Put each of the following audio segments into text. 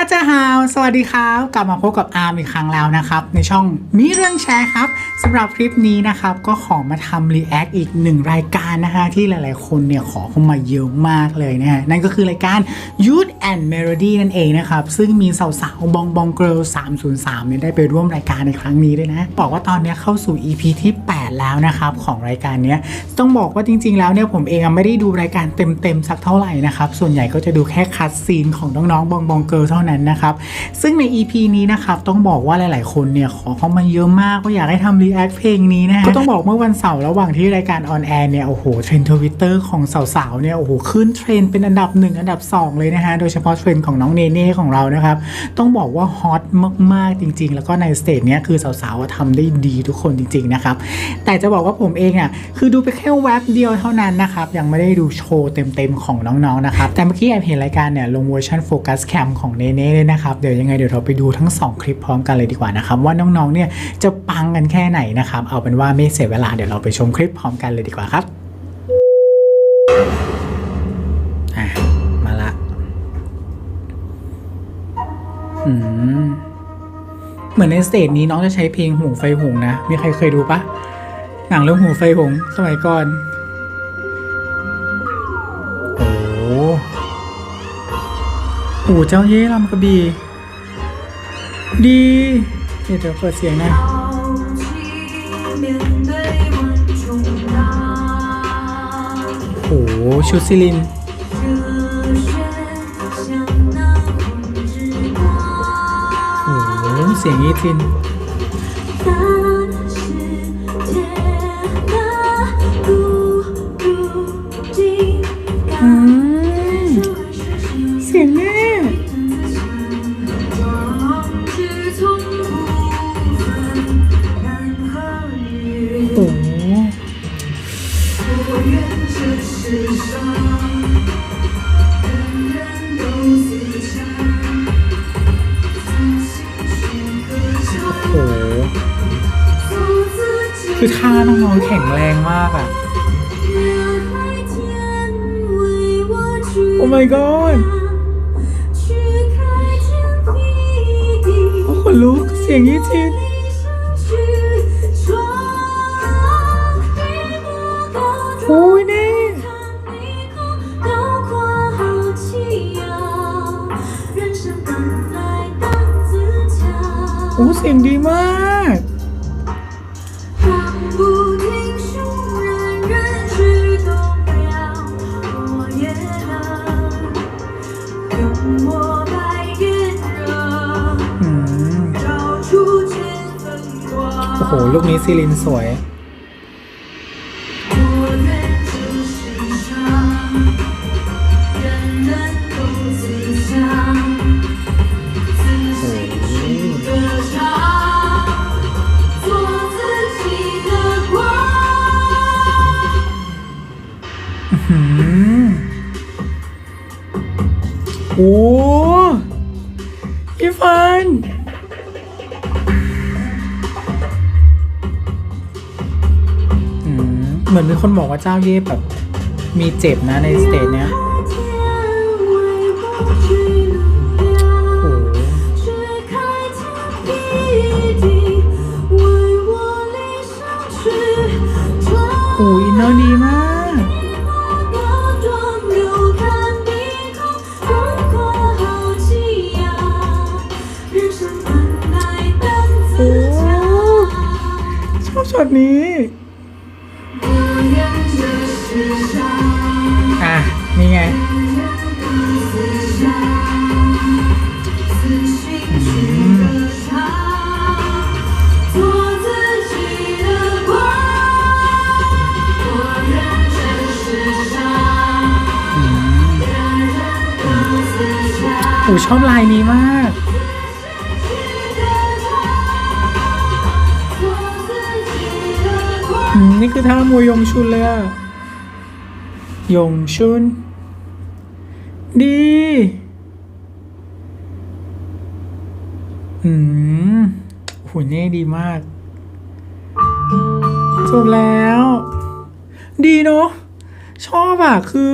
าจาฮาว สวัสดีครับ กลับมาพบกับอาร์มอีกครั้งแล้วนะครับ ในช่องมีเรื่องแชร์ครับสำหรับคลิปนี้นะครับ ก็ขอมาทำรีแอคอีกหนึ่งรายการนะฮะ ที่หลายๆ คนเนี่ยขอเข้ามาเยอะมากเลยนะฮะ นั่นก็คือรายการ Youth and Melody นั่นเองนะครับ ซึ่งมีสาวๆ บองบองเกิร์ล303เนี่ยได้ไปร่วมรายการในครั้งนี้ด้วยนะ บอกว่าตอนนี้เข้าสู่ EP ที่ 8 แล้วนะครับ ของรายการเนี้ยต้องบอกว่าจริง ๆ แล้วเนี่ยผมเองไม่ได้ดูรายการเต็มๆสักเท่าไหร่นะครับส่วนใหญ่ก็จะดูแค่คัดซีนของน้องๆบองบองเกิลเท่านั้นนะครับ ซึ่งใน EP นี้นะครับต้องบอกว่าหลาย ๆ คนเนี่ยขอเข้ามาเยอะมากว่าอยากให้ทำรีแอคเพลงนี้นะฮะก็ต้องบอกเมื่อวันเสาร์ระหว่างที่รายการออนแอร์เนี่ยโอ้โหเทรนด์ทวิตเตอร์ของสาว ๆ เนี่ยโอ้โหขึ้นเทรนด์เป็นอันดับ 1 อันดับ 2 เลยนะฮะโดยเฉพาะเทรนด์ของน้องเนเน่ของเรานะครับต้องบอกว่าฮอตมาก ๆ จริง ๆ แล้วก็ในสเตจเนี้ยคือสาวๆอะทำได้ดีทุกคนจริง ๆ นะครับแต่จะบอกว่าผมเองอะคือดูไปแค่แวบเดียวเท่านั้นนะครับยังไม่ได้ดูโชว์เต็ม ๆ ของน้อง ๆ นะครับแต่เมื่อกี้แอบเห็นรายการเนี่ยลงเวอร์ชันโฟกัสแคมของเนเน่เลยนะครับ เดี๋ยวยังไงเดี๋ยวเราไปดูทั้ง 2 คลิปพร้อมกันเลยดีกว่านะครับ ว่าน้องๆเนี่ยจะปังกันแค่ไหนนะครับ เอาเป็นว่าไม่เสียเวลาเดี๋ยวเราไปชมคลิปพร้อมกันเลยดีกว่าครับอะมาละอืมเหมือนในสเตจนี้น้องจะใช้เพลงหงไฟหงนะ มีใครเคยดูปะหนังเรื่องหงไฟหงสมัยก่อน โอ้เจ้าเย่ลำกระบี่ดีเดี๋ยวเปิดเสียงนะโอ้ชุดซิลินโอ้เสียงยีทิน คือท่าน้องๆแข็งแรงมากอะ่ะ โอ้ my god โอ้ขนลูกเสียงยี่จินโอ้ยแน่โอ้เสียงดีมาก ลูกนี้ซีลินสวย โอ้ยฟัน เหมือนมีคนบอกว่าเจ้าเย่แบบมีเจ็บนะในสเตจเนี้ย อะ นี่ไงอูชอบลายนี้มากนี่คือท่ามวยยงชุนเลยอะ ยงชุน ดี อืมหุ่นนี่ดีมาก จบแล้ว ดีเนาะ ชอบอะคือ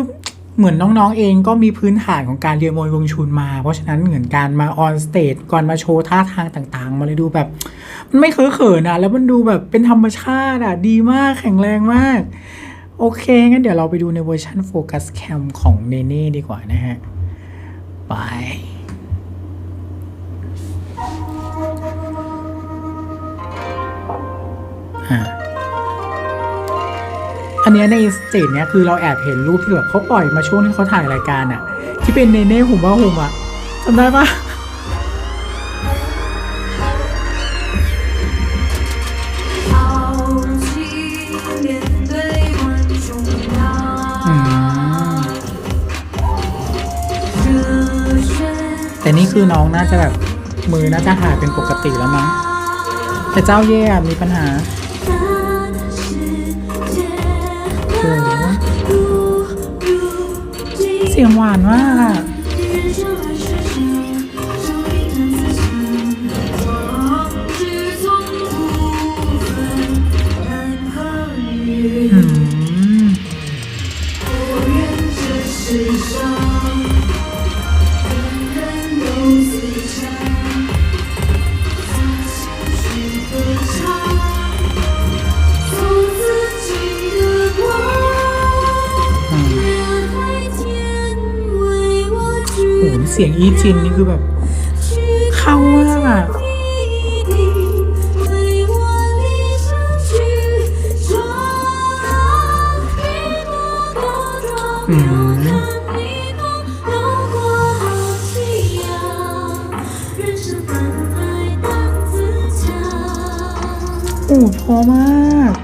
เหมือนน้องๆเองก็มีพื้นฐานของการเรียนมวยวงชุนมา เพราะฉะนั้นเหมือนการมาออนสเตจก่อนมาโชว์ท่าทางต่างๆ มาเลยดูแบบ มันไม่เคอะเขินอะแล้วมันดูแบบเป็นธรรมชาติอะดีมากแข็งแรงมาก โอเคงั้นเดี๋ยวเราไปดูในเวอร์ชันโฟกัสแคมของเนเน่ดีกว่านะฮะ ไป อะอันเนี้ยในสเตจเนี้ยคือเราแอบเห็นรูปที่แบบเขาปล่อยมาช่วงที่เขาถ่ายรายการอะที่เป็นเนเน่หุ่มว่าหุ่มอะจำได้ปะ คือน้องน่าจะแบบมือน่าจะหายเป็นปกติแล้วมั้ง แต่เจ้าเย่มีปัญหาเสียงหวานมากอะ เสียงอีจินนี่คือแบบ เข้ามากอะอืมโอ้พอมาก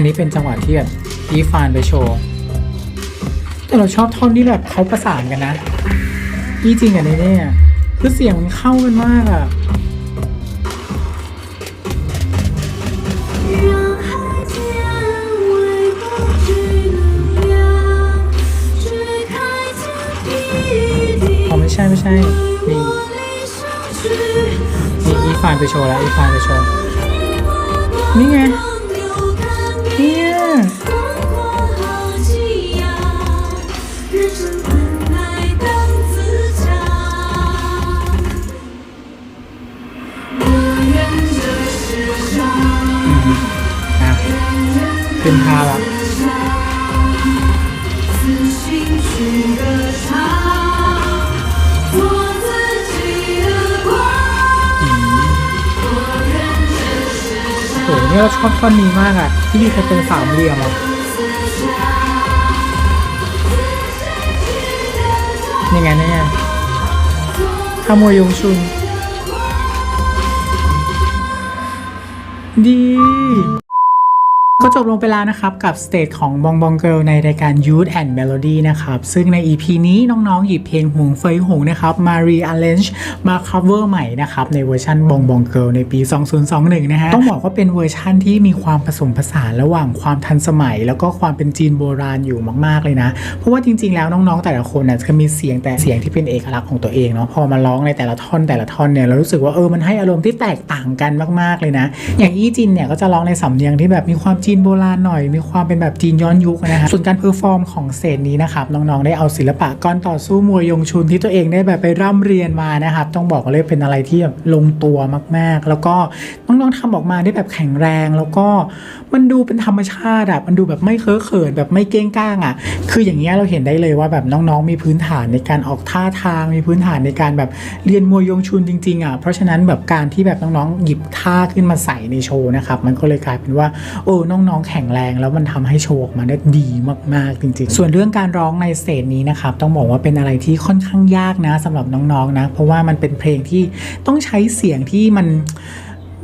ันนี้เป็นจังหวะที่แบบอีฟานไปโชว์ แต่เราชอบท่อนที่แบบเขาประสานกันนะอีจริงอะเนี่ยคือเสียงมันเข้ากันมากอะไม่ใช่ไม่ใช่นี่นี่อีฟานไปโชว์แล้วอีฟานไปโชว์ นี่ไง เนี่ยเราชอบท่อนนี้มากอะที่มีใครเป็นสามเหลี่ยมอะ。ยังไงเนี่ยขโมยยงชุนดี ก็จบลงไปแล้วนะครับ กับสเตจของบองบองเกิลในรายการ Youth and Melody นะครับ ซึ่งใน EP นี้น้องๆ หยิบเพลงหงเฟยหงนะครับ มา re-arrange มา cover ใหม่นะครับ ในเวอร์ชันบองบองเกิลในปี 2021 นะฮะ ต้องบอกว่าเป็นเวอร์ชันที่มีความผสมผสานระหว่างความทันสมัย แล้วก็ความเป็นจีนโบราณอยู่มากๆเลยนะ เพราะว่าจริงๆ แล้วน้องๆ แต่ละคนน่ะจะมีเสียงแต่เสียงที่เป็นเอกลักษณ์ของตัวเองเนาะ พอมาร้องในแต่ละท่อนแต่ละท่อนเนี่ยเรารู้สึกว่าเออ มันให้อารมณ์ที่แตกต่างกันมากๆเลยนะ อย่างอี้จินเนี่ยก็จะร้องในสำเนียงที่แบบมีความจนโบราณหน่อย มีความเป็นแบบจีนย้อนยุคนะฮะส่วนการเพอร์ฟอร์มของเศษนี้นะครับน้องๆได้เอาศิลปะการต่อสู้มวยยงชุนที่ตัวเองได้แบบไปร่ำเรียนมานะครับต้องบอกเลยเป็นอะไรที่แบบลงตัวมากๆ แล้วก็น้องๆทำออกมาได้แบบแข็งแรง แล้วก็มันดูเป็นธรรมชาติอะมันดูแบบไม่เคอะเขินแบบไม่เก้งก้างอะคืออย่างเงี้ยเราเห็นได้เลยว่าแบบน้องๆ มีพื้นฐานในการออกท่าทาง มีพื้นฐานในการแบบเรียนมวยยงชุนจริงๆอะเพราะฉะนั้นแบบการที่แบบน้องๆหยิบท่าขึ้นมาใส่ในโชว์นะครับมันก็เลยกลายเป็นว่าโอ้น้องน้องๆแข็งแรง แล้วมันทำให้โชว์ออกมาได้ดีมากๆจริงๆ ส่วนเรื่องการร้องในสเตจนี้นะครับต้องบอกว่าเป็นอะไรที่ค่อนข้างยากนะสำหรับน้องๆนะ เพราะว่ามันเป็นเพลงที่ต้องใช้เสียงที่มัน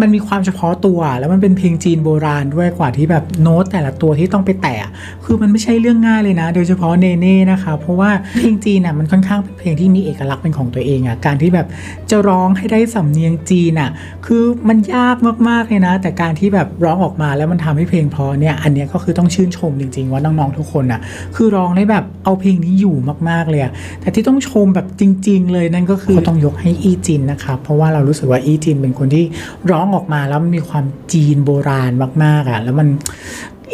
มันมีความเฉพาะตัว แล้วมันเป็นเพลงจีนโบราณด้วยกว่าที่แบบโน้ตแต่ละตัวที่ต้องไปแตะคือมันไม่ใช่เรื่องง่ายเลยนะ โดยเฉพาะเนเน่นะคะเพราะว่าเพลงจีนอะมันค่อนข้างเป็นเพลงที่มีเอกลักษณ์เป็นของตัวเองอะการที่แบบจะร้องให้ได้สำเนียงจีนอะคือมันยากมากๆเลยนะ แต่การที่แบบร้องออกมาแล้วมันทำให้เพลงเพราะเนี่ยอันเนี้ยก็คือต้องชื่นชมจริง ๆ ว่าน้องๆทุกคนอะคือร้องได้แบบเอาเพลงนี้อยู่มากๆเลยแต่ที่ต้องชมแบบจริง ๆ เลยนั่นก็คือต้องยกให้อีจินนะครับเพราะว่าเรารู้สึกว่าอีจินเป็นคนที่ร้องออกมาแล้วมันมีความจีนโบราณมากๆอะ แล้วมัน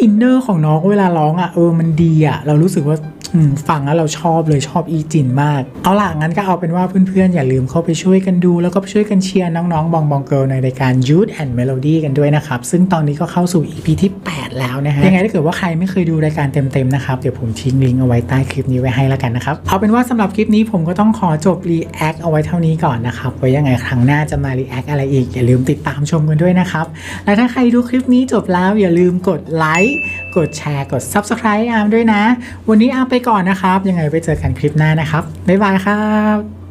อินเนอร์ของน้องเวลาร้องอะเออมันดีอะ เรารู้สึกว่า ฟังแล้วเราชอบเลยชอบอีจินมาก เอาล่ะงั้นก็เอาเป็นว่าเพื่อนๆ อย่าลืมเข้าไปช่วยกันดู แล้วก็ช่วยกันเชียร์น้องๆ บองบองเกิลในรายการ Youth and Melody กันด้วยนะครับ ซึ่งตอนนี้ก็เข้าสู่ EP ที่ 8 แล้วนะฮะยังไงถ้าเกิดว่าใครไม่เคยดูรายการเต็มๆนะครับเดี๋ยวผมทิ้งลิงก์เอาไว้ใต้คลิปนี้ไว้ให้แล้วกันนะครับเอาเป็นว่าสำหรับคลิปนี้ผมก็ต้องขอจบ React เอาไว้เท่านี้ก่อนนะครับไว้ยังไงครั้งหน้าจะมา React อะไรอีกอย่าลืมติดตามชมกันด้วยนะครับและถ้าใครดูคลิปนี้จบแล้วอย่าลืมกดไลค์ กดแชร์กด Subscribe อาร์มด้วยนะ วันนี้อาร์มไปก่อนนะครับ ยังไงไปเจอกันคลิปหน้านะครับ บ๊ายบายครับ